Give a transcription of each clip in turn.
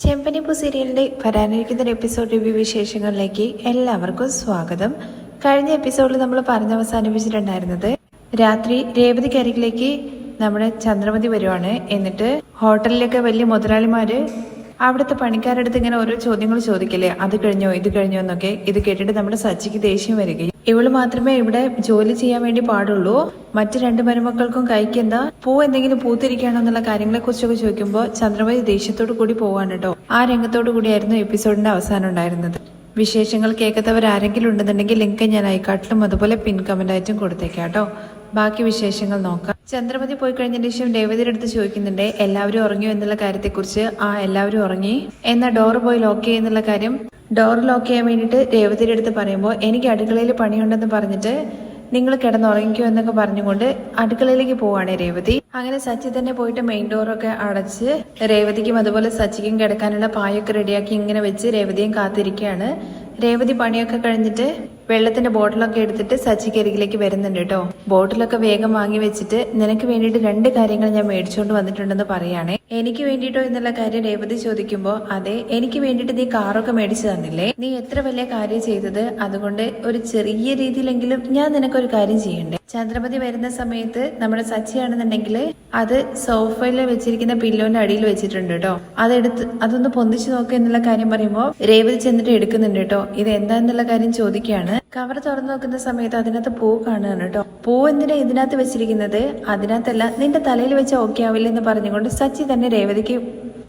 ചെമ്പനിപ്പു സീരിയലിന്റെ വരാനിരിക്കുന്ന ഒരു എപ്പിസോഡ് റിവ്യൂ വിശേഷങ്ങളിലേക്ക് എല്ലാവർക്കും സ്വാഗതം. കഴിഞ്ഞ എപ്പിസോഡിൽ നമ്മൾ പറഞ്ഞ് അവസാനിപ്പിച്ചിട്ടുണ്ടായിരുന്നത് രാത്രി രേവതി അരികിലേക്ക് നമ്മുടെ ചന്ദ്രമതി വരുവാണ്. എന്നിട്ട് ഹോട്ടലിലൊക്കെ വലിയ മുതലാളിമാര് അവിടുത്തെ പണിക്കാരുടെ അടുത്ത് ഇങ്ങനെ ഓരോ ചോദ്യങ്ങൾ ചോദിക്കില്ലേ? അത് കഴിഞ്ഞോ ഇത് കഴിഞ്ഞോ എന്നൊക്കെ ഇത് കേട്ടിട്ട് നമ്മുടെ സച്ചിക്ക് ദേഷ്യം വരികയും. ഇവൾ മാത്രമേ ഇവിടെ ജോലി ചെയ്യാൻ വേണ്ടി പാടുള്ളൂ. മറ്റു രണ്ട് മരുമക്കൾക്കും കൈക്ക് എന്താ? പൂ എന്തെങ്കിലും പൂത്തിരിക്കണോ എന്നുള്ള കാര്യങ്ങളെ കുറിച്ചൊക്കെ ചോദിക്കുമ്പോൾ ചന്ദ്രമതി ദേഷ്യത്തോടു കൂടി പോവാണ് കേട്ടോ. ആ രംഗത്തോടു കൂടിയായിരുന്നു എപ്പിസോഡിന്റെ അവസാനം ഉണ്ടായിരുന്നത്. വിശേഷങ്ങൾ കേൾക്കാത്തവർ ആരെങ്കിലും ഉണ്ടെന്നുണ്ടെങ്കിൽ ലിങ്ക് ഞാൻ ഐക്കാട്ടിലും അതുപോലെ പിൻ കമന്റ് ആയിട്ടും കൊടുത്തേക്കാം കേട്ടോ. ബാക്കി വിശേഷങ്ങൾ നോക്കാം. ചന്ദ്രമതി പോയി കഴിഞ്ഞതിന് ശേഷം രേവതിയുടെ അടുത്ത് ചോദിക്കുന്നുണ്ട് എല്ലാവരും ഉറങ്ങിയോ? എന്നുള്ള കാര്യത്തെക്കുറിച്ച്. ആ എല്ലാവരും ഉറങ്ങി. എന്നാ ഡോർ പോയി ലോക്ക് ചെയ്യുന്നുള്ള കാര്യം ഡോർ ലോക്ക് ചെയ്യാൻ വേണ്ടിയിട്ട് രേവതിയുടെ അടുത്ത് പറയുമ്പോൾ എനിക്ക് അടുക്കളയിൽ പണിയുണ്ടെന്ന് പറഞ്ഞിട്ട് നിങ്ങൾ കിടന്നുറങ്ങിക്കോ എന്നൊക്കെ പറഞ്ഞുകൊണ്ട് അടുക്കളയിലേക്ക് പോവാണ് രേവതി. അങ്ങനെ സച്ചി തന്നെ പോയിട്ട് മെയിൻ ഡോറൊക്കെ അടച്ച് രേവതിക്കും അതുപോലെ സച്ചിക്കും കിടക്കാനുള്ള പായൊക്കെ റെഡിയാക്കി ഇങ്ങനെ വെച്ച് രേവതിയും കാത്തിരിക്കുകയാണ്. രേവതി പണിയൊക്കെ കഴിഞ്ഞിട്ട് വെള്ളത്തിന്റെ ബോട്ടിലൊക്കെ എടുത്തിട്ട് സച്ചിക്ക് അരികിലേക്ക് വരുന്നുണ്ട് കേട്ടോ. ബോട്ടിലൊക്കെ വേഗം വാങ്ങി വെച്ചിട്ട് നിനക്ക് വേണ്ടിയിട്ട് രണ്ട് കാര്യങ്ങൾ ഞാൻ മേടിച്ചുകൊണ്ട് വന്നിട്ടുണ്ടെന്ന് പറയുകയാണേ എനിക്ക് വേണ്ടിയിട്ടോ എന്നുള്ള കാര്യം രേവതി ചോദിക്കുമ്പോ അതെ എനിക്ക് വേണ്ടിയിട്ട് നീ കാറൊക്കെ മേടിച്ചു തന്നില്ലേ? നീ എത്ര വലിയ കാര്യം ചെയ്തത്? അതുകൊണ്ട് ഒരു ചെറിയ രീതിയിലെങ്കിലും ഞാൻ നിനക്കൊരു കാര്യം ചെയ്യണ്ടേ? ചന്ദ്രമതി വരുന്ന സമയത്ത് നമ്മുടെ സച്ചിയാണെന്നുണ്ടെങ്കിൽ അത് സോഫയിൽ വെച്ചിരിക്കുന്ന പില്ലോന്റെ അടിയിൽ വെച്ചിട്ടുണ്ട് കേട്ടോ. അതെടുത്ത് അതൊന്ന് പൊന്തിച്ചു നോക്ക എന്നുള്ള കാര്യം പറയുമ്പോൾ രേവതി ചെന്നിട്ട് എടുക്കുന്നുണ്ട് കേട്ടോ. ഇത് എന്താന്നുള്ള കാര്യം ചോദിക്കുകയാണ് കവർ തുറന്നു നോക്കുന്ന സമയത്ത് അതിനകത്ത് പൂ കാണുകയാണ് കേട്ടോ. പൂ എന്തിനാ ഇതിനകത്ത് വെച്ചിരിക്കുന്നത്? അതിനകത്തല്ല നിന്റെ തലയിൽ വെച്ച ഓക്കെ ആവില്ല എന്ന് പറഞ്ഞുകൊണ്ട് സച്ചി തന്നെ രേവതിക്ക്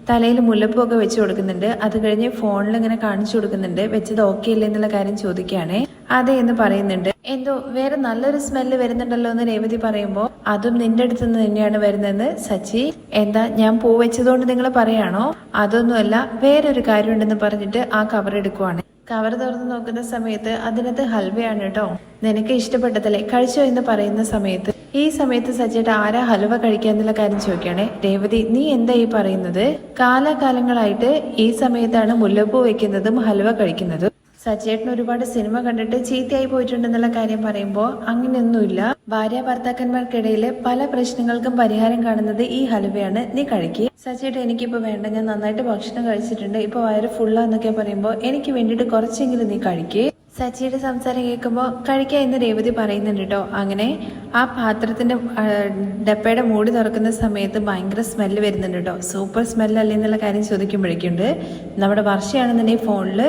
തലയിൽ മുല്ലപ്പൂവൊക്കെ വെച്ച് കൊടുക്കുന്നുണ്ട്. അത് കഴിഞ്ഞ് ഫോണിൽ ഇങ്ങനെ കാണിച്ചു കൊടുക്കുന്നുണ്ട്. വെച്ചത് ഓക്കെ അല്ലേ എന്നുള്ള കാര്യം ചോദിക്കുകയാണേ. അതെ എന്ന് പറയുന്നുണ്ട്. എന്തോ വേറെ നല്ലൊരു സ്മെല്ല് വരുന്നുണ്ടല്ലോ എന്ന് രേവതി പറയുമ്പോൾ അതും നിന്റെ അടുത്ത് നിന്ന് തന്നെയാണ് വരുന്നതെന്ന് സച്ചി. എന്താ ഞാൻ പൂ വെച്ചതുകൊണ്ട് നിങ്ങൾ പറയാണോ? അതൊന്നുമല്ല വേറൊരു കാര്യമുണ്ടെന്ന് പറഞ്ഞിട്ട് ആ കവർ എടുക്കുവാണ്. കവർ തുറന്ന് നോക്കുന്ന സമയത്ത് അതിനകത്ത് ഹൽവയാണ് കേട്ടോ. നിനക്ക് ഇഷ്ടപ്പെട്ടതല്ലേ? കഴിച്ചോ എന്ന് പറയുന്ന സമയത്ത്. ഈ സമയത്ത് സച്ചേട്ട ആരാ ഹലുവ കഴിക്കുക എന്നുള്ള കാര്യം ചോദിക്കുകയാണേ. രേവതി നീ എന്താ ഈ പറയുന്നത്? കാലാകാലങ്ങളായിട്ട് ഈ സമയത്താണ് മുല്ലപ്പൂ വെക്കുന്നതും ഹലുവ കഴിക്കുന്നതും. സച്ചേട്ടൻ ഒരുപാട് സിനിമ കണ്ടിട്ട് ചീത്തയായി പോയിട്ടുണ്ടെന്നുള്ള കാര്യം പറയുമ്പോൾ അങ്ങനെയൊന്നുമില്ല. ഭാര്യ ഭർത്താക്കന്മാർക്കിടയിൽ പല പ്രശ്നങ്ങൾക്കും പരിഹാരം കാണുന്നത് ഈ ഹലുവയാണ്. നീ കഴിക്കുക സച്ചേട്ടൻ എനിക്കിപ്പോ വേണ്ട. ഞാൻ നന്നായിട്ട് ഭക്ഷണം കഴിച്ചിട്ടുണ്ട്. ഇപ്പൊ വയറ് ഫുള്ളാന്നൊക്കെ പറയുമ്പോൾ എനിക്ക് വേണ്ടിയിട്ട് കുറച്ചെങ്കിലും നീ കഴിക്കേ. സച്ചിയുടെ സംസാരം കേൾക്കുമ്പോൾ കഴിക്കാൻ എന്ന് രേവതി പറയുന്നുണ്ട് കേട്ടോ. അങ്ങനെ ആ പാത്രത്തിന്റെ ഡപ്പയുടെ മൂടി തുറക്കുന്ന സമയത്ത് ഭയങ്കര സ്മെല്ല് വരുന്നുണ്ട് കേട്ടോ. സൂപ്പർ സ്മെല്ലല്ലേ എന്നുള്ള കാര്യം ചോദിക്കുമ്പോഴേക്കുണ്ട്. നമ്മുടെ വർഷയാണെന്നുണ്ടെങ്കിൽ ഫോണിൽ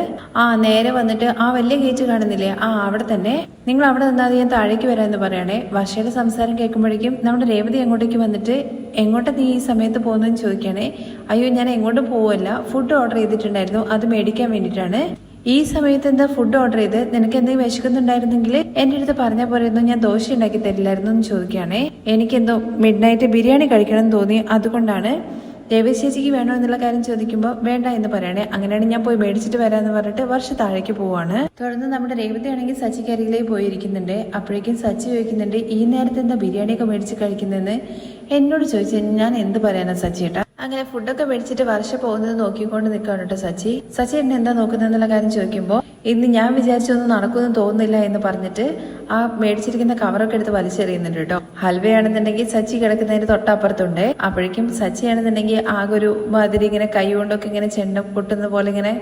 ആ നേരെ വന്നിട്ട് ആ വലിയ ഗേറ്റ് കാണുന്നില്ലേ ആ അവിടെ തന്നെ. നിങ്ങൾ അവിടെ നിന്നാൽ ഞാൻ താഴേക്ക് വരാമെന്ന് പറയണേ വർഷയുടെ സംസാരം കേൾക്കുമ്പോഴേക്കും നമ്മുടെ രേവതി അങ്ങോട്ടേക്ക് വന്നിട്ട് എങ്ങോട്ടാ നീ ഈ സമയത്ത് പോകുന്നതെന്ന് ചോദിക്കണേ അയ്യോ ഞാൻ എങ്ങോട്ടും പോവല്ല ഫുഡ് ഓർഡർ ചെയ്തിട്ടുണ്ടായിരുന്നു. അത് മേടിക്കാൻ വേണ്ടിയിട്ടാണ്. ഈ സമയത്ത് എന്താ ഫുഡ് ഓർഡർ ചെയ്ത്? നിനക്ക് എന്തെങ്കിലും വിശക്കുന്നുണ്ടായിരുന്നെങ്കിൽ എന്റെ അടുത്ത് പറഞ്ഞ പോലെയൊന്നും ഞാൻ ദോശ ഉണ്ടാക്കി തരില്ലായിരുന്നു എന്ന് ചോദിക്കുകയാണേ. എനിക്കെന്തോ മിഡ് നൈറ്റ് ബിരിയാണി കഴിക്കണം എന്ന് തോന്നി. അതുകൊണ്ടാണ് രവി ചേച്ചിക്ക് വേണോ എന്നുള്ള കാര്യം ചോദിക്കുമ്പോൾ വേണ്ട എന്ന് പറയണേ. അങ്ങനെയാണെങ്കിൽ ഞാൻ പോയി മേടിച്ചിട്ട് വരാമെന്ന് പറഞ്ഞിട്ട് വർഷ താഴേക്ക് പോവാണ്. തുടർന്ന് നമ്മുടെ രേവതിയാണെങ്കിൽ സച്ചിക്ക് അരികിലേക്ക് പോയിരിക്കുന്നുണ്ട്. അപ്പോഴേക്കും സച്ചി ചോദിക്കുന്നുണ്ട് ഈ നേരത്തെ എന്താ ബിരിയാണിയൊക്കെ മേടിച്ച് കഴിക്കുന്നതെന്ന് എന്നോട് ചോദിച്ചു ഞാൻ എന്ത് പറയാനാ സച്ചിയേട്ടാ അങ്ങനെ ഫുഡൊക്കെ മേടിച്ചിട്ട് വർഷ പോകുന്നത് നോക്കിക്കൊണ്ട് നിൽക്കുകയാണ് കേട്ടോ സച്ചി. സച്ചി എന്നെ എന്താ നോക്കുന്നതെന്നുള്ള കാര്യം ചോദിക്കുമ്പോൾ ഇന്ന് ഞാൻ വിചാരിച്ചൊന്നും നടക്കുമെന്ന് തോന്നുന്നില്ല എന്ന് പറഞ്ഞിട്ട് ആ മേടിച്ചിരിക്കുന്ന കവറൊക്കെ എടുത്ത് വലിച്ചെറിയുന്നുണ്ട് കേട്ടോ. ഹൽവയാണെന്നുണ്ടെങ്കിൽ സച്ചി കിടക്കുന്നതിന് തൊട്ടപ്പുറത്തുണ്ട്. അപ്പോഴേക്കും സച്ചിയാണെന്നുണ്ടെങ്കിൽ ആകെ ഒരു മാതിരി ഇങ്ങനെ കൈ കൊണ്ടൊക്കെ ഇങ്ങനെ ചെണ്ട പൊട്ടുന്ന പോലെ ഇങ്ങനെ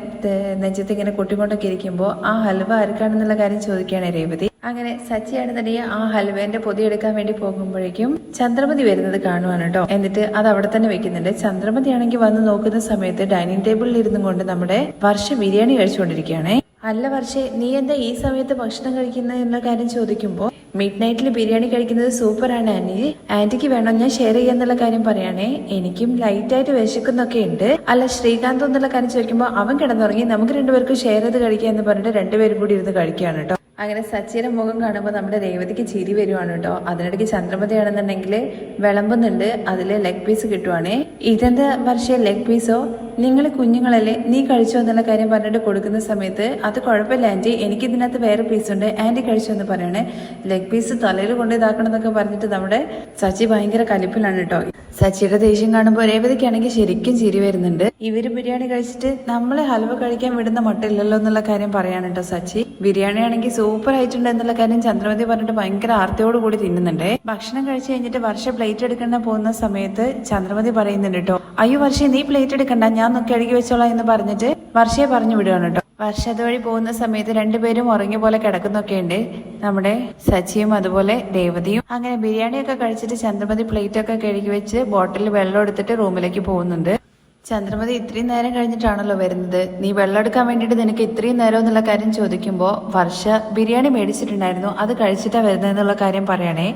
നെഞ്ചത്ത് ഇങ്ങനെ കൊട്ടിക്കൊണ്ടൊക്കെ ഇരിക്കുമ്പോൾ ആ ഹൽവ ആർക്കാണെന്നുള്ള കാര്യം ചോദിക്കുകയാണ് രേവതി. അങ്ങനെ സച്ചിയാണെന്നുണ്ടെങ്കിൽ ആ ഹൽവേന്റെ പൊതി എടുക്കാൻ വേണ്ടി പോകുമ്പോഴേക്കും ചന്ദ്രമതി വരുന്നത് കാണുവാണ് കേട്ടോ. എന്നിട്ട് അത് അവിടെ തന്നെ വെക്കുന്നുണ്ട്. ചന്ദ്രമതി ആണെങ്കിൽ വന്ന് നോക്കുന്ന സമയത്ത് ഡൈനിങ് ടേബിളിൽ ഇരുന്നും കൊണ്ട് നമ്മുടെ വർഷ ബിരിയാണി കഴിച്ചുകൊണ്ടിരിക്കുകയാണേ. അല്ല വർഷേ നീ എന്താ ഈ സമയത്ത് ഭക്ഷണം കഴിക്കുന്നത് എന്ന കാര്യം ചോദിക്കുമ്പോൾ മിഡ് നൈറ്റിൽ ബിരിയാണി കഴിക്കുന്നത് സൂപ്പറാണ് ആന്റി ആന്റിക്ക് വേണം ഞാൻ ഷെയർ ചെയ്യാന്നുള്ള കാര്യം പറയാണേ. എനിക്കും ലൈറ്റ് ലൈറ്റായിട്ട് വിശക്കുന്നൊക്കെ ഉണ്ട്. അല്ല ശ്രീകാന്ത് എന്നുള്ള കാര്യം ചോദിക്കുമ്പോൾ അവൻ കിടന്നുറങ്ങി. നമുക്ക് രണ്ടുപേർക്കും ഷെയർ ചെയ്ത് കഴിക്കുക എന്ന് പറഞ്ഞിട്ട് രണ്ടുപേരും കൂടി ഇരുന്ന് കഴിക്കുകയാണ് കേട്ടോ. അങ്ങനെ സച്ചിയുടെ മുഖം കാണുമ്പോൾ നമ്മുടെ രേവതിക്ക് ചിരി വരുവാണ് കേട്ടോ. അതിനിടയ്ക്ക് ചന്ദ്രമതിയാണെന്നുണ്ടെങ്കിൽ വിളമ്പുന്നുണ്ട്. അതിൽ ലെഗ് പീസ് കിട്ടുവാണേ. ഇതെന്താ വർഷ ലെഗ് പീസോ നിങ്ങൾ കുഞ്ഞുങ്ങളല്ലേ നീ കഴിച്ചോ എന്നുള്ള കാര്യം പറഞ്ഞിട്ട് കൊടുക്കുന്ന സമയത്ത് അത് കുഴപ്പമില്ല ആന്റി. എനിക്ക് ഇതിനകത്ത് വേറെ പീസ് ഉണ്ട്. ആന്റി കഴിച്ചോ എന്ന് പറയണേ. ലെഗ് പീസ് തലയിൽ കൊണ്ട് ഇതാക്കണം എന്നൊക്കെ പറഞ്ഞിട്ട് നമ്മുടെ സച്ചി ഭയങ്കര കലിപ്പിലാണ് കേട്ടോ സച്ചിയുടെ ദേഷ്യം കാണുമ്പോൾ രേവതിക്കാണെങ്കിൽ ശരിക്കും ചിരി വരുന്നുണ്ട്. ഇവർ ബിരിയാണി കഴിച്ചിട്ട് നമ്മളെ ഹൽവ കഴിക്കാൻ വിടുന്ന മട്ടില്ലല്ലോ എന്നുള്ള കാര്യം പറയാണ് കേട്ടോ സച്ചി. ബിരിയാണി ആണെങ്കിൽ സൂപ്പർ ആയിട്ടുണ്ട് എന്നുള്ള കാര്യം ചന്ദ്രമതി പറഞ്ഞിട്ട് ഭയങ്കര ആർത്തിയോട് കൂടി തിന്നുന്നുണ്ട്. ഭക്ഷണം കഴിച്ചു കഴിഞ്ഞിട്ട് വർഷ പ്ലേറ്റ് എടുക്കുന്ന പോകുന്ന സമയത്ത് ചന്ദ്രമതി പറയുന്നുണ്ട് കേട്ടോ അയ്യോ വർഷ നീ പ്ലേറ്റ് എടുക്കണ്ട. ഞാൻ ഞാൻ നോക്കി കഴുകി വെച്ചോളാം എന്ന് പറഞ്ഞിട്ട് വർഷയെ പറഞ്ഞു വിടുകയാണ് കേട്ടോ വർഷ അതുവഴി പോകുന്ന സമയത്ത് രണ്ടുപേരും ഉറങ്ങിയ പോലെ കിടക്കുന്നൊക്കെ ഉണ്ട്. നമ്മുടെ സച്ചിയും അതുപോലെ രേവതിയും. അങ്ങനെ ബിരിയാണിയൊക്കെ കഴിച്ചിട്ട് ചന്ദ്രമതി പ്ലേറ്റ് ഒക്കെ കഴുകി വെച്ച് ബോട്ടിൽ വെള്ളം എടുത്തിട്ട് റൂമിലേക്ക് പോകുന്നുണ്ട്. ചന്ദ്രമതി ഇത്രയും നേരം കഴിഞ്ഞിട്ടാണല്ലോ വരുന്നത്. നീ വെള്ളം എടുക്കാൻ വേണ്ടിയിട്ട് നിനക്ക് ഇത്രയും നേരം എന്നുള്ള കാര്യം ചോദിക്കുമ്പോൾ വർഷ ബിരിയാണി മേടിച്ചിട്ടുണ്ടായിരുന്നു. അത് കഴിച്ചിട്ടാ വരുന്നത് എന്നുള്ള കാര്യം പറയണേ.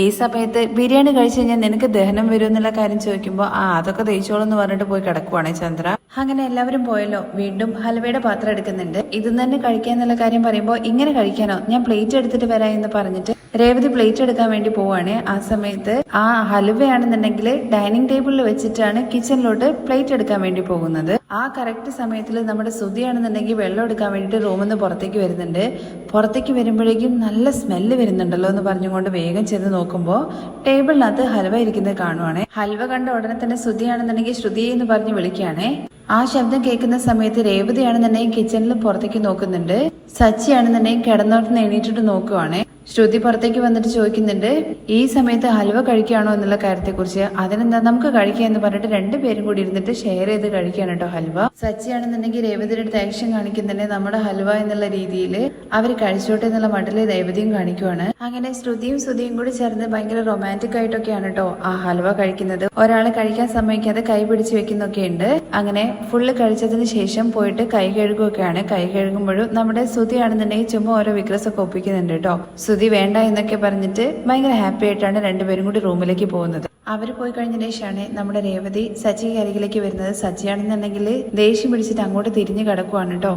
ഈ സമയത്ത് ബിരിയാണി കഴിച്ചു കഴിഞ്ഞാൽ നിനക്ക് ദഹനം വരും എന്നുള്ള കാര്യം ചോദിക്കുമ്പോൾ ആ അതൊക്കെ തേച്ചോളൂ എന്ന് പറഞ്ഞിട്ട് പോയി കിടക്കുവാണ് ചന്ദ്ര. അങ്ങനെ എല്ലാവരും പോയല്ലോ. വീണ്ടും ഹൽവയുടെ പാത്രം എടുക്കുന്നുണ്ട്. ഇത് തന്നെ കഴിക്കാൻ എന്നുള്ള കാര്യം പറയുമ്പോൾ ഇങ്ങനെ കഴിക്കാനോ? ഞാൻ പ്ലേറ്റ് എടുത്തിട്ട് വരാം എന്ന് പറഞ്ഞിട്ട് രേവതി പ്ലേറ്റ് എടുക്കാൻ വേണ്ടി പോവാണ്. ആ സമയത്ത് ആ ഹലുവയാണെന്നുണ്ടെങ്കിൽ ഡൈനിങ് ടേബിളിൽ വെച്ചിട്ടാണ് കിച്ചണിലോട്ട് പ്ലേറ്റ് എടുക്കാൻ വേണ്ടി പോകുന്നത്. ആ കറക്റ്റ് സമയത്തിൽ നമ്മുടെ ശ്രുതിയാണെന്നുണ്ടെങ്കിൽ വെള്ളം എടുക്കാൻ വേണ്ടിയിട്ട് റൂമിൽ നിന്ന് പുറത്തേക്ക് വരുന്നുണ്ട്. പുറത്തേക്ക് വരുമ്പോഴേക്കും നല്ല സ്മെല്ല് വരുന്നുണ്ടല്ലോ എന്ന് പറഞ്ഞുകൊണ്ട് വേഗം ചെന്ന് നോക്കുമ്പോൾ ടേബിളിനകത്ത് ഹൽവ ഇരിക്കുന്നത് കാണുവാണേ. ഹൽവ കണ്ട ഉടനെ തന്നെ ശ്രുതിയാണെന്നുണ്ടെങ്കിൽ ശ്രുതി എന്ന് പറഞ്ഞ് വിളിക്കുകയാണേ. ആ ശബ്ദം കേൾക്കുന്ന സമയത്ത് രേവതിയാണെന്നുണ്ടെങ്കിൽ കിച്ചണിൽ പുറത്തേക്ക് നോക്കുന്നുണ്ട്. സച്ചിയാണെന്നുണ്ടെങ്കിൽ കിടന്നോട്ട് എണീറ്റിട്ട് നോക്കുവാണേ. ശ്രുതി പുറത്തേക്ക് വന്നിട്ട് ചോദിക്കുന്നുണ്ട് ഈ സമയത്ത് ഹൽവ കഴിക്കുകയാണോ എന്നുള്ള കാര്യത്തെക്കുറിച്ച്? അതിനെന്താ നമുക്ക് കഴിക്കുക എന്ന് പറഞ്ഞിട്ട് രണ്ടുപേരും കൂടി ഇരുന്നിട്ട് ഷെയർ ചെയ്ത് കഴിക്കുകയാണ് കേട്ടോ ഹൽവ. സച്ചിയാണെന്നുണ്ടെങ്കിൽ രേവതിയുടെ അടുത്ത് ആക്ഷൻ കാണിക്കുന്നുണ്ട് നമ്മുടെ ഹൽവ എന്നുള്ള രീതിയിൽ അവർ കഴിച്ചോട്ടെ എന്നുള്ള മട്ടിൽ രേവതിയും കാണിക്കുവാണ്. അങ്ങനെ ശ്രുതിയും ശ്രുതിയും കൂടി ചേർന്ന് ഭയങ്കര റൊമാന്റിക് ആയിട്ടൊക്കെയാണ് കേട്ടോ ആ ഹൽവ കഴിക്കുന്നത്. ഒരാൾ കഴിക്കാൻ സമ്മതിക്കാതെ കൈ പിടിച്ച് വെക്കുന്നൊക്കെ ഉണ്ട്. അങ്ങനെ ഫുള്ള് കഴിച്ചതിന് ശേഷം പോയിട്ട് കൈ കഴുകുകയൊക്കെയാണ്. കൈ കഴുകുമ്പോഴും നമ്മുടെ ശ്രുതിയാണെന്നുണ്ടെങ്കിൽ ചുമ്മാ ഓരോ വിഗ്രസൊക്കെ ഒപ്പിക്കുന്നുണ്ട് കേട്ടോ ശ്രുതി വേണ്ട എന്നൊക്കെ പറഞ്ഞിട്ട് ഭയങ്കര ഹാപ്പി ആയിട്ടാണ് രണ്ടുപേരും കൂടി റൂമിലേക്ക് പോകുന്നത്. അവർ പോയി കഴിഞ്ഞ ശേഷമാണ് നമ്മുടെ രേവതി സജി അരികിലേക്ക് വരുന്നത്. സച്ചിയാണെന്നുണ്ടെങ്കിൽ ദേഷ്യം പിടിച്ചിട്ട് അങ്ങോട്ട് തിരിഞ്ഞു കിടക്കുവാണ് കേട്ടോ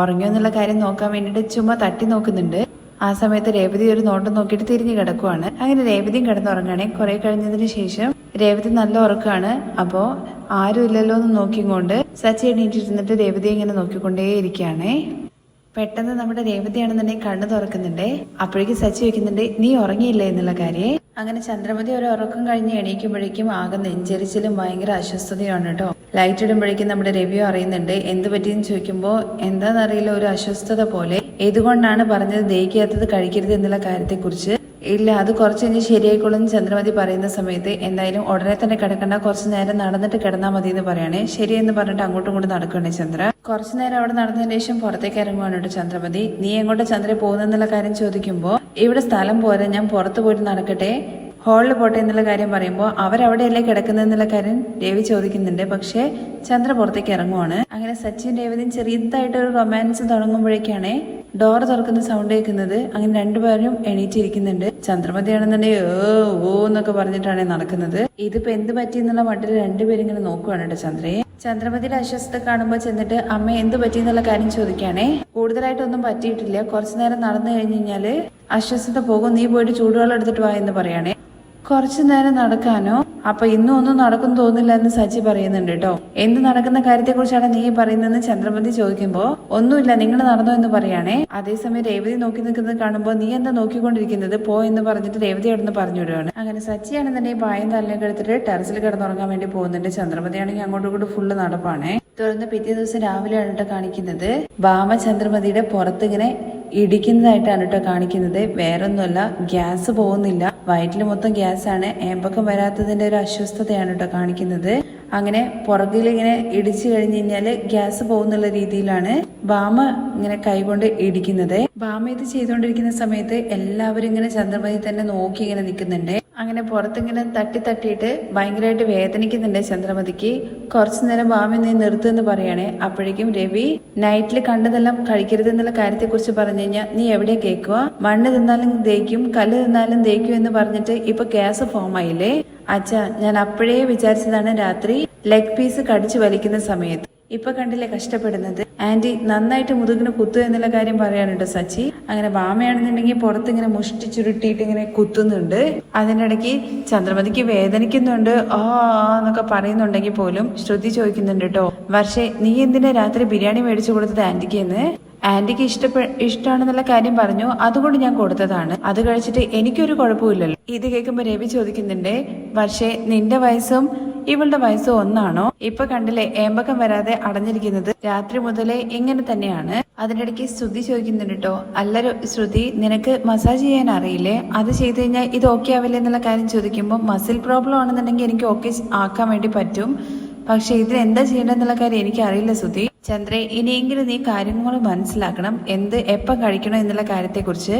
ഉറങ്ങിയോ എന്നുള്ള കാര്യം നോക്കാൻ വേണ്ടിയിട്ട് ചുമ്മാ തട്ടി നോക്കുന്നുണ്ട്. ആ സമയത്ത് രേവതി ഒരു നോട്ടം നോക്കിയിട്ട് തിരിഞ്ഞു കിടക്കുവാണ്. അങ്ങനെ രേവതിയും കിടന്നുറങ്ങാണേ. കുറെ കഴിഞ്ഞതിന് ശേഷം രേവതി നല്ല ഉറക്കാണ്. അപ്പോ ആരും ഇല്ലല്ലോ എന്ന് നോക്കിക്കൊണ്ട് സച്ചി എണീറ്റിരുന്നിട്ട് രേവതി ഇങ്ങനെ നോക്കിക്കൊണ്ടേ ഇരിക്കുകയാണേ പെട്ടെന്ന് നമ്മുടെ രേവതിയാണെന്നുണ്ടെങ്കിൽ കണ്ണു തുറക്കുന്നുണ്ടേ. അപ്പോഴേക്കും സച്ചി വെക്കുന്നുണ്ട് നീ ഉറങ്ങിയില്ലേ? എന്നുള്ള കാര്യം. അങ്ങനെ ചന്ദ്രമതി ഒരു ഉറക്കം കഴിഞ്ഞ് എണീക്കുമ്പോഴേക്കും ആകെ നെഞ്ചരിച്ചിലും ഭയങ്കര അസ്വസ്ഥതയാണ് കേട്ടോ. ലൈറ്റ് ഇടുമ്പോഴേക്കും നമ്മുടെ രവിയോ അറിയുന്നുണ്ട് എന്ത് പറ്റിയെന്ന് ചോദിക്കുമ്പോൾ എന്താണെന്നറിയില്ല ഒരു അസ്വസ്ഥത പോലെ. ഏതുകൊണ്ടാണ് പറഞ്ഞത് ദഹിക്കാത്തത് കഴിക്കരുത് എന്നുള്ള കാര്യത്തെക്കുറിച്ച്. ഇല്ല അത് കുറച്ച് കഴിഞ്ഞ് ശരിയായിക്കോളും ചന്ദ്രമതി പറയുന്ന സമയത്ത് എന്തായാലും ഉടനെ തന്നെ കിടക്കണ്ട കുറച്ച് നേരം നടന്നിട്ട് കിടന്നാൽ മതി എന്ന് പറയണേ. ശരിയെന്ന് പറഞ്ഞിട്ട് അങ്ങോട്ടും ഇങ്ങോട്ടും നടക്കുകയാണ് ചന്ദ്ര. കുറച്ച് നേരം അവിടെ നടന്നതിന് ശേഷം പുറത്തേക്ക് ഇറങ്ങുവാണ് കേട്ടോ ചന്ദ്രമതി. നീ എങ്ങോട്ട് ചന്ദ്ര പോകുന്നെന്നുള്ള കാര്യം ചോദിക്കുമ്പോൾ ഇവിടെ സ്ഥലം പോരാ ഞാൻ പുറത്ത് പോയിട്ട് നടക്കട്ടെ. ഹാളിൽ പോട്ടെ എന്നുള്ള കാര്യം പറയുമ്പോൾ അവരവിടെയല്ലേ കിടക്കുന്നതെന്നുള്ള കാര്യം രവി ചോദിക്കുന്നുണ്ട്. പക്ഷേ ചന്ദ്ര പുറത്തേക്ക് ഇറങ്ങുവാണ്. അങ്ങനെ സച്ചിൻ രേവതിയും ചെറിയതായിട്ട് ഒരു റൊമാൻസ് തുടങ്ങുമ്പോഴേക്കാണ് ഡോർ തുറക്കുന്ന സൗണ്ട് കേൾക്കുന്നത് അങ്ങനെ രണ്ടുപേരും എണീറ്റിരിക്കുന്നുണ്ട്. ചന്ദ്രമതിയാണെന്നുണ്ടെങ്കിൽ ഏ ഓ എന്നൊക്കെ പറഞ്ഞിട്ടാണ് നടക്കുന്നത്. ഇതിപ്പോ എന്ത് പറ്റി എന്നുള്ള മട്ടിൽ രണ്ടുപേരും ഇങ്ങനെ നോക്കുവാണ് കേട്ടോ ചന്ദ്രയെ. ചന്ദ്രമതിയുടെ അസ്വസ്ഥത കാണുമ്പോൾ ചെന്നിട്ട് അമ്മ എന്ത് പറ്റി എന്നുള്ള കാര്യം ചോദിക്കുകയാണേ. കൂടുതലായിട്ടൊന്നും പറ്റിയിട്ടില്ല. കുറച്ചു നേരം നടന്നു കഴിഞ്ഞു കഴിഞ്ഞാൽ അസ്വസ്ഥത പോകും. നീ പോയിട്ട് ചൂടുവെള്ളം എടുത്തിട്ട് വാ എന്ന് പറയണേ. കുറച്ചു നേരം നടക്കാനോ? അപ്പൊ ഇന്നും ഒന്നും നടക്കും തോന്നില്ല എന്ന് സച്ചി പറയുന്നുണ്ട് കേട്ടോ. എന്ത് നടക്കുന്ന കാര്യത്തെ കുറിച്ചാണ് നീ പറയുന്നതെന്ന് ചന്ദ്രമതി ചോദിക്കുമ്പോ ഒന്നുമില്ല നിങ്ങൾ നടന്നോ എന്ന് പറയാണേ. അതേസമയം രേവതി നോക്കി നിൽക്കുന്നത് കാണുമ്പോൾ നീ എന്താ നോക്കിക്കൊണ്ടിരിക്കുന്നത്? പോ എന്ന് പറഞ്ഞിട്ട് രേവതി അവിടെ നിന്ന് പറഞ്ഞു വിടുകയാണ് അങ്ങനെ സച്ചിയാണെന്നുണ്ടെങ്കിൽ പായം എടുത്തിട്ട് ടെറസിൽ കിടന്നുറങ്ങാൻ വേണ്ടി പോകുന്നുണ്ട് ചന്ദ്രമതി ആണെങ്കിൽ അങ്ങോട്ടും ഇങ്ങോട്ടും ഫുള്ള് നടപ്പാണേ. തുടർന്ന് പിറ്റേ ദിവസം രാവിലെയാണ് കേട്ടോ കാണിക്കുന്നത്. ഭാമചന്ദ്രമതിയുടെ പുറത്ത് ഇങ്ങനെ ഇടിക്കുന്നതായിട്ടാണ് കേട്ടോ കാണിക്കുന്നത്. വേറൊന്നുമല്ല ഗ്യാസ് പോകുന്നില്ല. വയറ്റിൽ മൊത്തം ഗ്യാസ് ആണ് ഏമ്പക്കം വരാത്തതിന്റെ ഒരു അസ്വസ്ഥതയാണ് കേട്ടോ കാണിക്കുന്നത്. അങ്ങനെ പുറകിൽ ഇങ്ങനെ ഇടിച്ചു കഴിഞ്ഞു കഴിഞ്ഞാൽ ഗ്യാസ് പോകുന്നുള്ള രീതിയിലാണ് ബാമ ഇങ്ങനെ കൈകൊണ്ട് ഇടിക്കുന്നത്. ബാമ ഇത് ചെയ്തുകൊണ്ടിരിക്കുന്ന സമയത്ത് എല്ലാവരും ഇങ്ങനെ ചന്ദ്രമതി തന്നെ നോക്കി ഇങ്ങനെ നിൽക്കുന്നുണ്ട് അങ്ങനെ പുറത്തിങ്ങനെ തട്ടി തട്ടിയിട്ട് ഭയങ്കരമായിട്ട് വേദനിക്കുന്നുണ്ട് ചന്ദ്രമതിക്ക്. കുറച്ചു നേരം ബാമ നീ നിർത്തുമെന്ന് പറയണേ. അപ്പോഴേക്കും രവി നൈറ്റിൽ കണ്ടതെല്ലാം കഴിക്കരുത് എന്നുള്ള കാര്യത്തെക്കുറിച്ച് പറഞ്ഞു കഴിഞ്ഞാൽ നീ എവിടെ കേൾക്കുക? മണ്ണ് തിന്നാലും ദഹിക്കും കല്ല് തിന്നാലും ദഹിക്കും എന്ന് പറഞ്ഞിട്ട് ഇപ്പൊ ഗ്യാസ് ഫോം ആയില്ലേ? അച്ഛാ ഞാൻ അപ്പോഴേ വിചാരിച്ചതാണ് രാത്രി ലെഗ് പീസ് കടിച്ചു വലിക്കുന്ന സമയത്ത്. ഇപ്പൊ കണ്ടില്ലേ കഷ്ടപ്പെടുന്നത്? ആന്റി നന്നായിട്ട് മുതുകിന് കുത്തു എന്നുള്ള കാര്യം പറയാനുണ്ട് സച്ചി. അങ്ങനെ ബാമയാണെന്നുണ്ടെങ്കിൽ പുറത്ത് ഇങ്ങനെ മുഷ്ടി ചുരുട്ടിയിട്ട് ഇങ്ങനെ കുത്തുന്നുണ്ട്. അതിനിടയ്ക്ക് ചന്ദ്രമതിക്ക് വേദനിക്കുന്നുണ്ട്. ആ എന്നൊക്കെ പറയുന്നുണ്ടെങ്കിൽ പോലും ശ്രുതി ചോദിക്കുന്നുണ്ട് കേട്ടോ വർഷേ നീ എന്തിനാ രാത്രി ബിരിയാണി മേടിച്ചു കൊടുത്തത് ആന്റിക്ക് എന്ന്? ആന്റിക്ക് ഇഷ്ടപ്പെ ഇഷ്ടമാണെന്നുള്ള കാര്യം പറഞ്ഞു. അതുകൊണ്ട് ഞാൻ കൊടുത്തതാണ്. അത് കഴിച്ചിട്ട് എനിക്കൊരു കുഴപ്പമില്ലല്ലോ. ഇത് കേൾക്കുമ്പോ രവി ചോദിക്കുന്നുണ്ട് പക്ഷേ നിന്റെ വയസ്സും ഇവളുടെ വയസ്സ് ഒന്നാണോ? ഇപ്പൊ കണ്ടില്ലേ ഏമ്പക്കം വരാതെ അടഞ്ഞിരിക്കുന്നത് രാത്രി മുതലേ ഇങ്ങനെ തന്നെയാണ്. അതിനിടയ്ക്ക് ശ്രുതി ചോദിക്കുന്നുണ്ട് അല്ല ശ്രുതി നിനക്ക് മസാജ് ചെയ്യാൻ അറിയില്ലേ? അത് ചെയ്ത് കഴിഞ്ഞാൽ ഇത് ഓക്കെ ആവില്ലേ എന്നുള്ള കാര്യം ചോദിക്കുമ്പോൾ മസിൽ പ്രോബ്ലം ആണെന്നുണ്ടെങ്കിൽ എനിക്ക് ഓക്കെ ആക്കാൻ വേണ്ടി പറ്റും. പക്ഷെ ഇതിന് എന്താ ചെയ്യേണ്ടതെന്നുള്ള കാര്യം എനിക്ക് അറിയില്ല സുധി. ചന്ദ്രെ ഇനിയെങ്കിലും നീ കാര്യങ്ങൾ മനസ്സിലാക്കണം. എന്ത് എപ്പം കഴിക്കണം എന്നുള്ള കാര്യത്തെക്കുറിച്ച്.